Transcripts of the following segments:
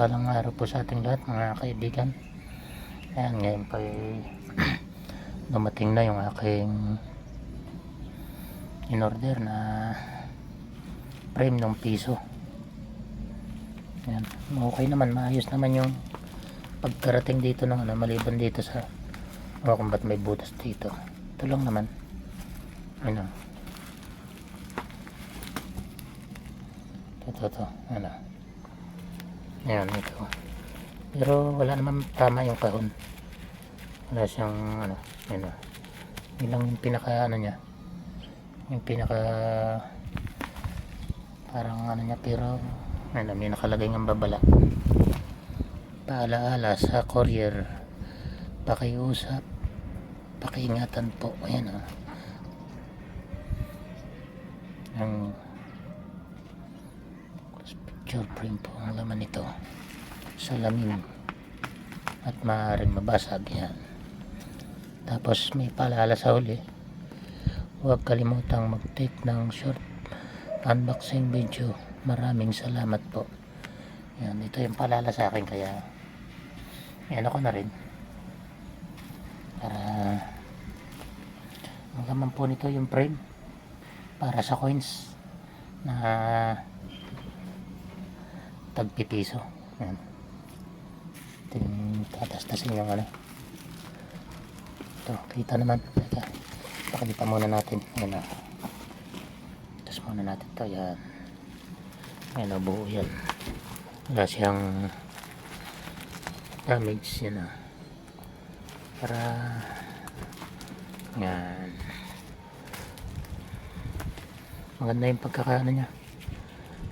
mapagpalang araw po sa ating lahat mga kaibigan. Ayan, ngayon pa dumating na yung aking in-order na frame ng piso. Ayan, okay naman, maayos naman yung pagkarating dito ng ano, maliban dito sa o kung ba't may butas dito. Ito lang naman. Ano. Ito, ito, ano. Ayan, ito. Pero wala naman tama yung kahon. Wala siyang ano, yun o. Yun lang yung pinaka ano niya. Yung pinaka parang ano niya pero ano, may nakalagay ng babala. Paalaala sa courier. Pakiusap. Pakiingatan po. Ayan o. Ang picture frame po ang laman nito. Salamin at maaaring mabasag yan. Tapos may paalala sa huli. Huwag kalimutang mag take ng short unboxing video. Maraming salamat po. Yan ito yung paalala sa akin kaya yan ako na rin. Para ang laman po nito yung frame para sa coins na tagpipiso yan ito yung tatastasin yung ano. Ito kita naman. Teka. Pakalipa muna natin. Yan o tas muna natin ito yan yan o buo yan. Wala siyang damage yan o para yan maganda yung pagkakaano niya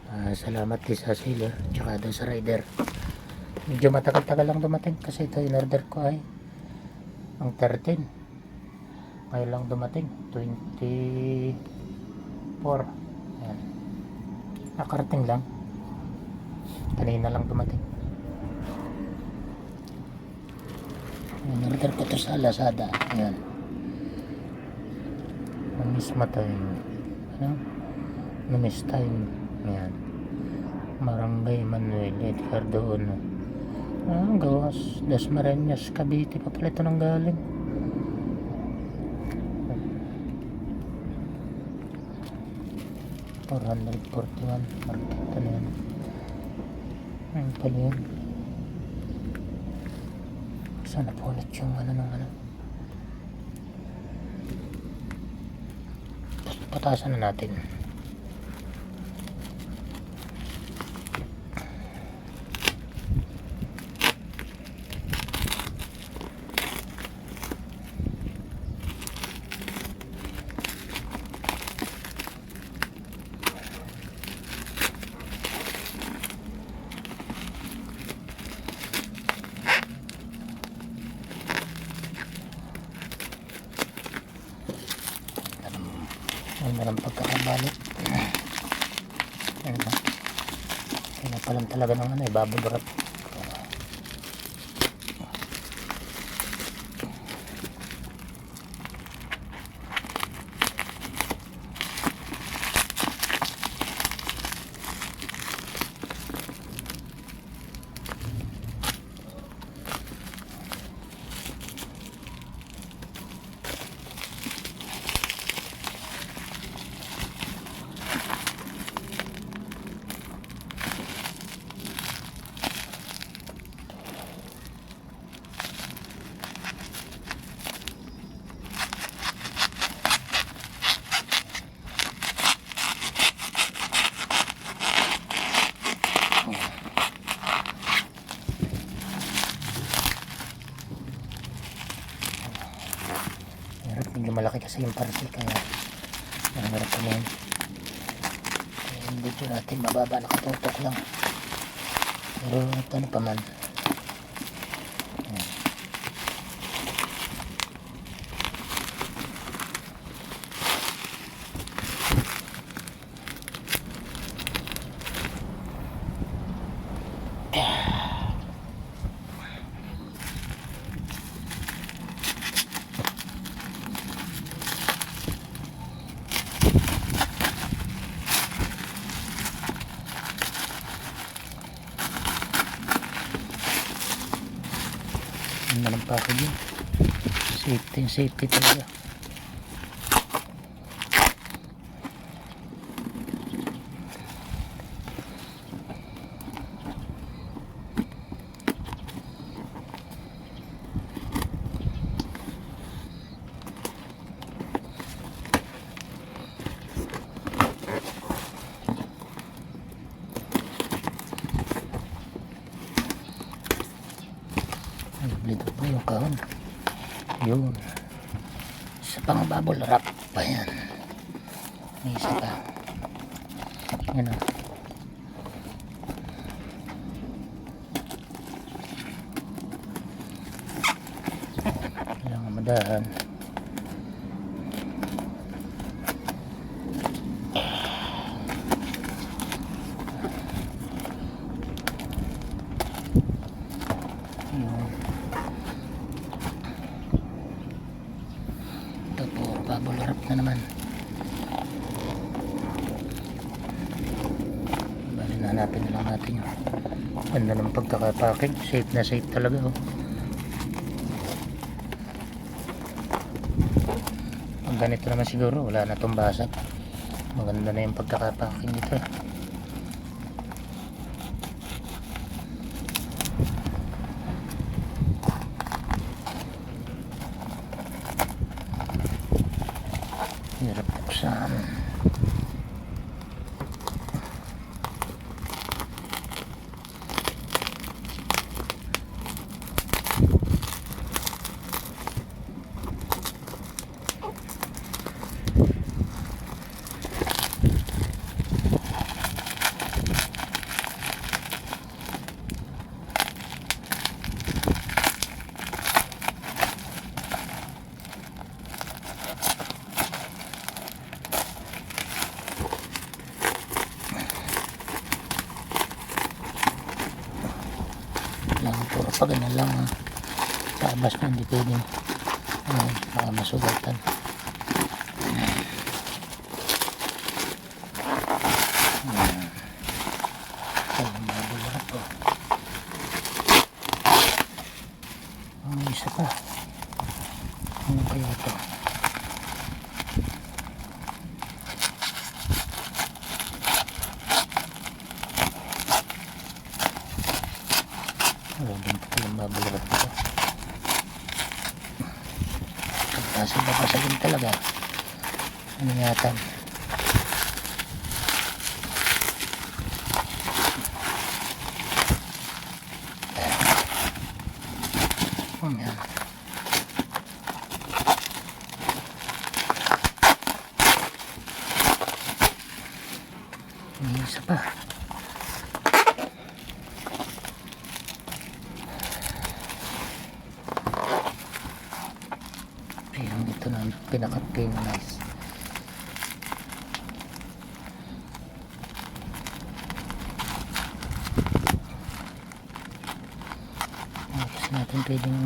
Ah, salamat din sa sealer tsaka doon sa rider. Medyo matagal-tagal lang dumating kasi ito in order ko ay ang 13 ngayon lang dumating 24 Ayan. nakarating lang. Kanina lang dumating. In order ko to sa Lazada. Ayan. Misma time ano? Numis time ayan Barangay Manuel Edgar doon ah, gawas Dasmariñas Cavite pa pala ito nang galing. Four hundred forty one market ano yan. Ayun pala yun sana po ulit yung ano nung ano. Patasan na natin Meron pagkakabalik. Ano ba? Kaya pa lang talaga ng ano, eh, bubble. Kasi yung parcel kaya ang hirap ko yan. Kaya yung video natin mababa nakatutok lang. Pero ito ano pa na lang pa ako dyan safety safety talaga. Kahon. Yun. Isa pang bubble wrap pa yan. May isa pa. Yan o. Kailangan madahan. Yun. Ito po, bubble wrap na naman. Bali na hanapin na lang natin yun. Ganda ng pagkakapacking. Safe na safe talaga. Oh. Pag ganito naman siguro, wala na itong basag. Maganda na yung pagkakapacking nito. eh. Lang puro pa ganyan lang ha. Tabas na hindi pwede. Ay baka masugatan. Po ang isa pa. Ano kaya ito Wala din pa palang babulak ito Pasagin talaga ano yata Ayan. May isa pa. Pero ito na ang pinaka-penalize. Kasi natin pwedeng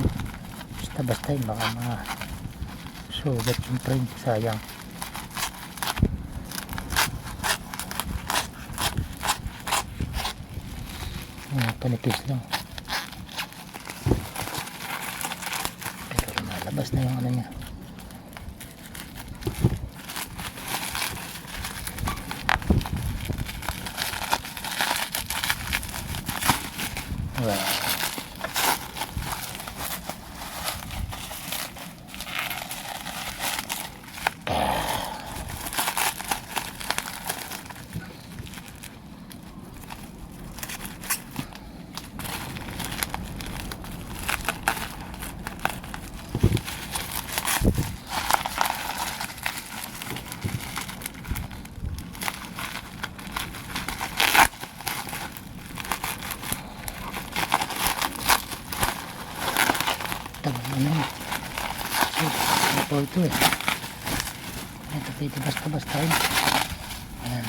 basta-basta yun. Baka mga sugat yung print. Sayang. Mga panipis lang. Pero lumalabas na yung ano niya. Wow. Tagal ano yun. So, po ito eh. Ito pwede basta-basta yun. Ayan.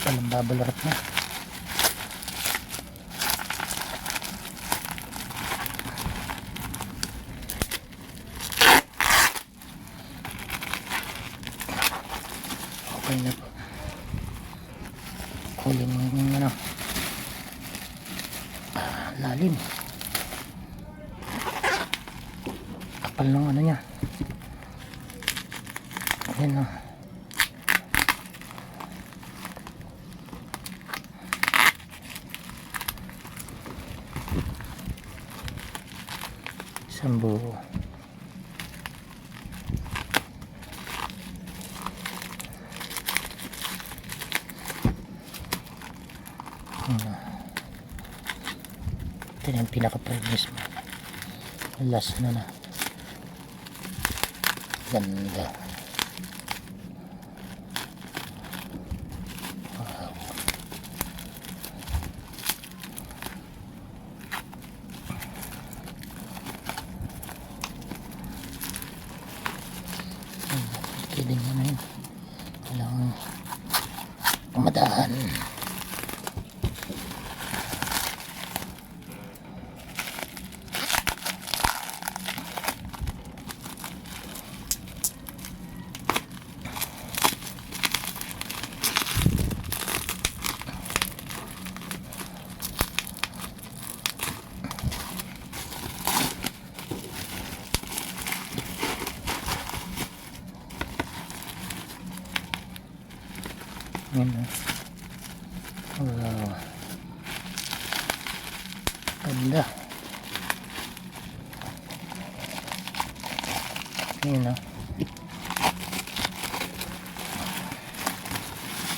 Palang babalarap na. Okay na po. Kunin mo yung ano. Ah, lalim. Kapal ng ano niya. Ayan o isang buo. Hmm. ito na yung pinaka-premise mo. Last na na ganda wow kidding mo na yun kailangan pumadaan Yan o. Wow. Ganda. Yan o.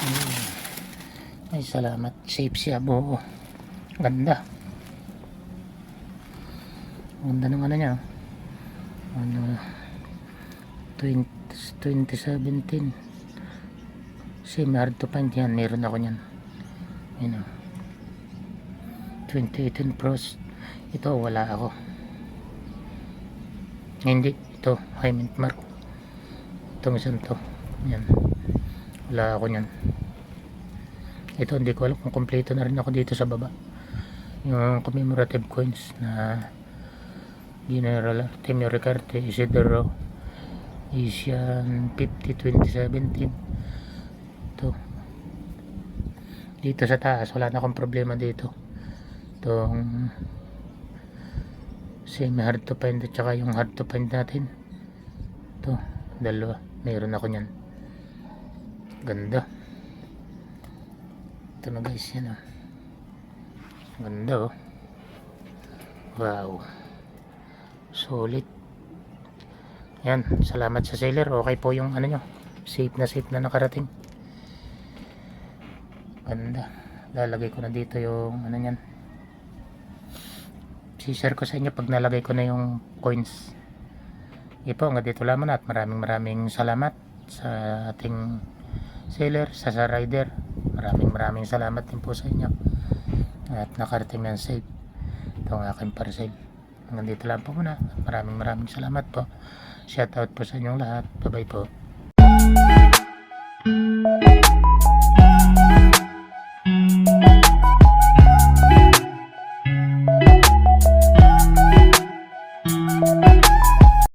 Hmm. Ay, salamat. Safe siya buo. Ganda. Ganda ng ano niya. Ano, 20, 2017 same hard to find yan meron ako yan yun o 2018 pros. Ito wala ako. Hindi ito high mint mark. Itong isang to. Yan wala ako yan ito hindi ko alam kung kompleto na rin ako dito sa baba. Yung commemorative coins na General Artemio Ricarte Isidoro Asian 50 2017 ito dito sa taas wala na akong problema dito. Itong semi hard to find at saka yung hard to find natin. Ito dalawa. Mayroon ako nyan ganda. Ito na guys yan oh. ganda oh. Wow. Solid. Yan salamat sa seller. Okay po yung ano nyo safe na safe na nakarating ganda lalagay ko na dito yung ano nyan share ko sa inyo pag nalagay ko na yung coins. Ipo nga dito lamang at maraming maraming salamat sa ating seller sa sa rider. Maraming maraming salamat din po sa inyo. At nakarating ng safe itong aking parcel hanggang dito lang po muna. Maraming maraming salamat po. Shout out po sa inyong lahat. Bye bye po